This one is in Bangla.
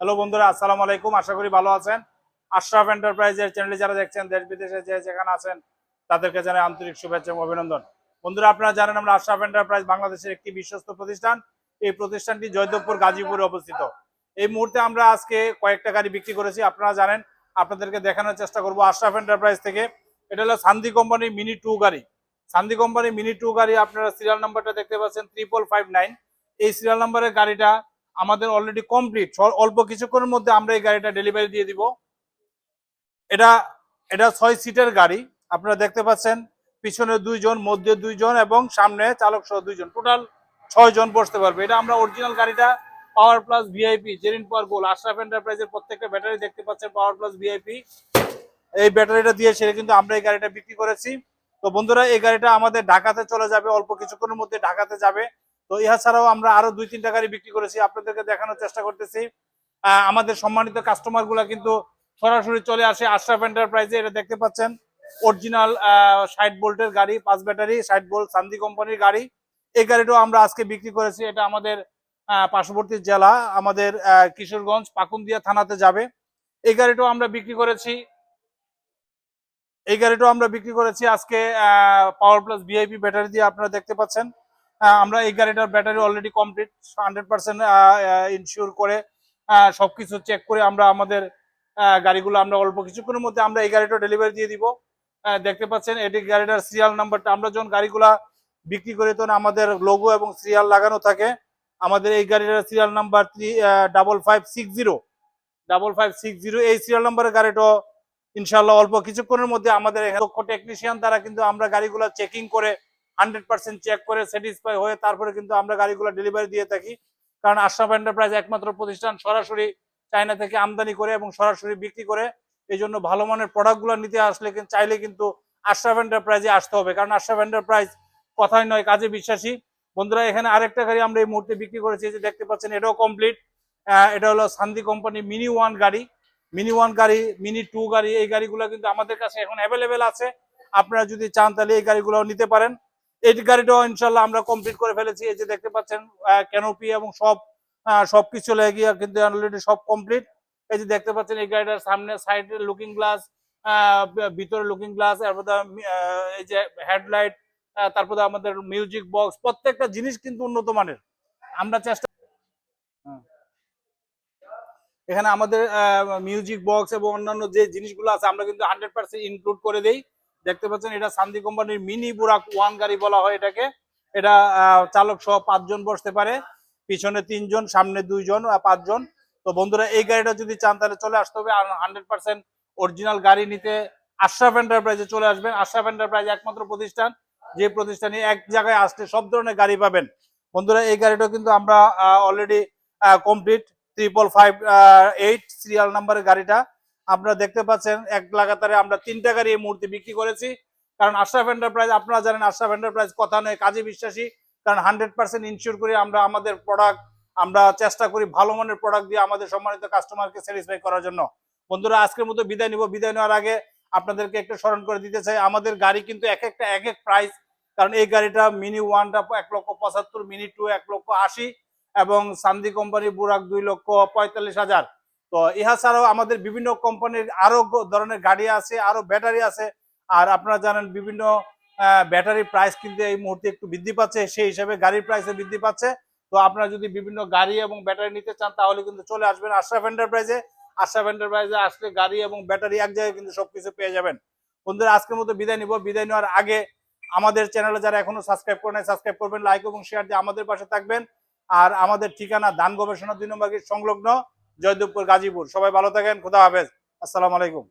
হ্যালো বন্ধুরা, আসসালামু আলাইকুম। আশা করি ভালো আছেন। আশরাফ এন্টারপ্রাইজের চ্যানেলে যারা দেখছেন, দেশ বিদেশে যে যেখানে আছেন, তাদেরকে জানাই আন্তরিক শুভেচ্ছা এবং অভিনন্দন। বন্ধুরা, আপনারা জানেন আমরা আশরাফ এন্টারপ্রাইজ বাংলাদেশের একটি বিশ্বস্ত প্রতিষ্ঠান। এই প্রতিষ্ঠানটি জয়দেবপুর গাজীপুরে অবস্থিত। এই মুহূর্তে আমরা আজকে কয়েকটা গাড়ি বিক্রি করেছি। আপনারা জানেন, আপনাদেরকে দেখানোর চেষ্টা করব আশরাফ এন্টারপ্রাইজ থেকে। এটা হলো সান্দি কোম্পানির মিনি টু গাড়ি। সান্দি কোম্পানির মিনি টু গাড়ি, আপনারা সিরিয়াল নাম্বারটা দেখতে পাচ্ছেন ত্রিপল ফাইভ নাইন এই সিরিয়াল নাম্বারের গাড়িটা আমাদের অলরেডি কমপ্লিট অল্প কিছুক্ষণের মধ্যে আমরা এই গাড়িটা ডেলিভারি দিয়ে দিব। এটা এটা ছয় সিটের গাড়ি। আপনারা দেখতে পাচ্ছেন, পিছনে দুইজন, মধ্যে দুইজন এবং সামনে চালক সহ দুইজন। টোটাল ছয় জন বসতে পারবে। এটা আমরা অরিজিনাল গাড়িটা power plus VIP Jerin power goal Ashraf এন্টারপ্রাইজের প্রত্যেকটা ব্যাটারি দেখতে পাচ্ছেন পাওয়ার প্লাস ভিআইপি এই ব্যাটারিটা দিয়ে সেটা কিন্তু আমরা এই গাড়িটা বিক্রি করেছি। তো বন্ধুরা, এই গাড়িটা আমাদের ঢাকাতে চলে যাবে, অল্প কিছুক্ষণের মধ্যে ঢাকাতে যাবে। তো ইহা ছাড়াও আমরা আরও দুই, তিনটা গাড়ি বিক্রি করেছি। আপনাদেরকে দেখানোর চেষ্টা করতেছি। আমাদের সম্মানিত কাস্টমারগুলা কিন্তু সরাসরি চলে আসে আশরাফ এন্টারপ্রাইজে এটা দেখতে পাচ্ছেন অরিজিনাল ষাট ভোল্টের গাড়ি, পাঁচ ব্যাটারি ষাট বোল্ট সান্দি কোম্পানির গাড়ি। এই গাড়িটাও আমরা আজকে বিক্রি করেছি। এটা আমাদের পার্শ্ববর্তী জেলা, আমাদের কিশোরগঞ্জ, পাকুন্দিয়া থানাতে যাবে। এই গাড়িটাও আমরা বিক্রি করেছি। এই গাড়িটাও আমরা বিক্রি করেছি আজকে পাওয়ার প্লাস ভিআইপি ব্যাটারি দিয়ে আপনারা দেখতে পাচ্ছেন। আমরা এই গাড়িটার battery already complete hundred percent ensure করে সবকিছু চেক করে আমরা আমাদের গাড়িগুলো আমরা অল্প কিছুক্ষণের মধ্যে আমরা এই গাড়িটা ডেলিভারি দিয়ে দিব। দেখতে পাচ্ছেন, এটি গাড়িটার সিরিয়াল নাম্বারটা আমরা যখন গাড়িগুলা বিক্রি করি, তখন আমাদের লোগো এবং সিরিয়াল লাগানো থাকে। আমাদের এই গাড়িটার serial number three double five six zero double five six zero এই সিরিয়াল নাম্বারের গাড়িটা ইনশাল্লাহ অল্প কিছুক্ষণের মধ্যে আমাদের দক্ষ টেকনিশিয়ান দ্বারা কিন্তু আমরা গাড়িগুলো চেকিং করে হান্ড্রেড পার্সেন্ট চেক করে স্যাটিসফাই হয়ে তারপরে কিন্তু আমরা গাড়িগুলো ডেলিভারি দিয়ে থাকি। কারণ আশরাফ এন্টারপ্রাইজ একমাত্র প্রতিষ্ঠান সরাসরি চায়না থেকে আমদানি করে এবং সরাসরি বিক্রি করে। এই জন্য ভালো মানের প্রোডাক্টগুলো নিতে আসলে চাইলে কিন্তু আশরাফ এন্টারপ্রাইজে আসতে হবে। কারণ আশরাফ এন্টারপ্রাইজ কথাই নয়, কাজে বিশ্বাসী। বন্ধুরা, এখানে আরেকটা গাড়ি আমরা এই মুহূর্তে বিক্রি করেছি যে দেখতে পাচ্ছেন, এটাও কমপ্লিট এটা হলো সান্দি কোম্পানি মিনি ওয়ান গাড়ি। মিনি ওয়ান গাড়ি মিনি টু গাড়ি, এই গাড়িগুলো কিন্তু আমাদের কাছে এখন অ্যাভেলেবেল আছে। আপনারা যদি চান তাহলে এই গাড়িগুলো নিতে পারেন। এই গাড়িটাও ইনশাল্লাহ আমরা কমপ্লিট করে ফেলেছি। এই যে দেখতে পাচ্ছেন ক্যানোপি এবং সব আহ, সবকিছু লেগে কিন্তু অলরেডি সব কমপ্লিট এই যে দেখতে পাচ্ছেন এই গাড়িটার সামনে সাইডে লুকিং গ্লাস ভিতরে লুকিং গ্লাস তারপরে আহ, এই যে হেডলাইট তারপরে আমাদের মিউজিক বক্স প্রত্যেকটা জিনিস কিন্তু উন্নত মানের। আমরা চেষ্টা হ্যাঁ। এখানে আমাদের মিউজিক বক্স এবং অন্যান্য যে জিনিসগুলো আছে আমরা কিন্তু হান্ড্রেড পার্সেন্ট ইনক্লুড করে দেই। দেখতে পাচ্ছেন, এটা শান্তি কোম্পানির মিনি বুরাক ওয়ান গাড়ি বলা হয় এটাকে। এটা চালক সহ পাঁচজন বসতে পারে। পিছনে তিনজন, সামনে দুইজন পাঁচজন। তো বন্ধুরা, এই গাড়িটা যদি চান, তাহলে চলে আসতে হবে। আর হান্ড্রেড পার্সেন্ট অরিজিনাল গাড়ি নিতে আশরাফ এন্টারপ্রাইজে চলে আসবেন। আশরাফ এন্টারপ্রাইজ একমাত্র প্রতিষ্ঠান। যে প্রতিষ্ঠানে এক জায়গায় আসলে সব ধরনের গাড়ি পাবেন। বন্ধুরা, এই গাড়িটা কিন্তু আমরা already complete triple five eight serial নাম্বারের গাড়িটা। আপনারা দেখতে পাচ্ছেন এক লাগাতারে আমরা তিনটা গাড়ি এই মুহূর্তে বিক্রি করেছি। কারণ আশরাফ এন্টারপ্রাইজ আপনারা জানেন আশরাফ এন্টারপ্রাইজ কথা নয়, কাজে বিশ্বাসী। কারণ হান্ড্রেড পার্সেন্ট ইনশিওর করে আমরা আমাদের প্রোডাক্ট আমরা চেষ্টা করি ভালো মানের প্রোডাক্ট দিয়ে আমাদের সম্মানিত কাস্টমারকে স্যাটিসফাই করার জন্য। বন্ধুরা, আজকের মতো বিদায় নিব। বিদায় নেওয়ার আগে আপনাদেরকে একটু স্মরণ করে দিতে চাই, আমাদের গাড়ি কিন্তু এক একটা, এক এক প্রাইস কারণ এই গাড়িটা মিনি ওয়ানটা এক লক্ষ পঁচাত্তর মিনি টু এক লক্ষ আশি এবং সান্দি কোম্পানি বুরাক দুই লক্ষ পঁয়তাল্লিশ হাজার। তো ইহা ছাড়াও আমাদের বিভিন্ন কোম্পানির আরও ধরনের গাড়ি আছে, আরও ব্যাটারি আছে। আর আপনারা জানেন বিভিন্ন ব্যাটারি প্রাইস কিন্তু এই মুহূর্তে একটু বৃদ্ধি পাচ্ছে, সেই হিসাবে গাড়ির প্রাইসও বৃদ্ধি পাচ্ছে। তো আপনারা যদি বিভিন্ন গাড়ি এবং ব্যাটারি নিতে চান, তাহলে কিন্তু চলে আসবেন আশরাফ এন্টারপ্রাইজে আশরাফ এন্টারপ্রাইজে আসলে গাড়ি এবং ব্যাটারি এক জায়গায় কিন্তু সবকিছু পেয়ে যাবেন। বন্ধুরা, আজকের মতো বিদায় নিব। বিদায় নেওয়ার আগে আমাদের চ্যানেলে যারা এখনও সাবস্ক্রাইব করে নাই সাবস্ক্রাইব করবেন লাইক এবং শেয়ার দিয়ে আমাদের পাশে থাকবেন। আর আমাদের ঠিকানা দান গবেষণা দুই নম্বর সংলগ্ন। জয়দেবপুর গাজীপুর। সবাই ভালো থাকেন খুদা হাফেজ। আসসালামু আলাইকুম।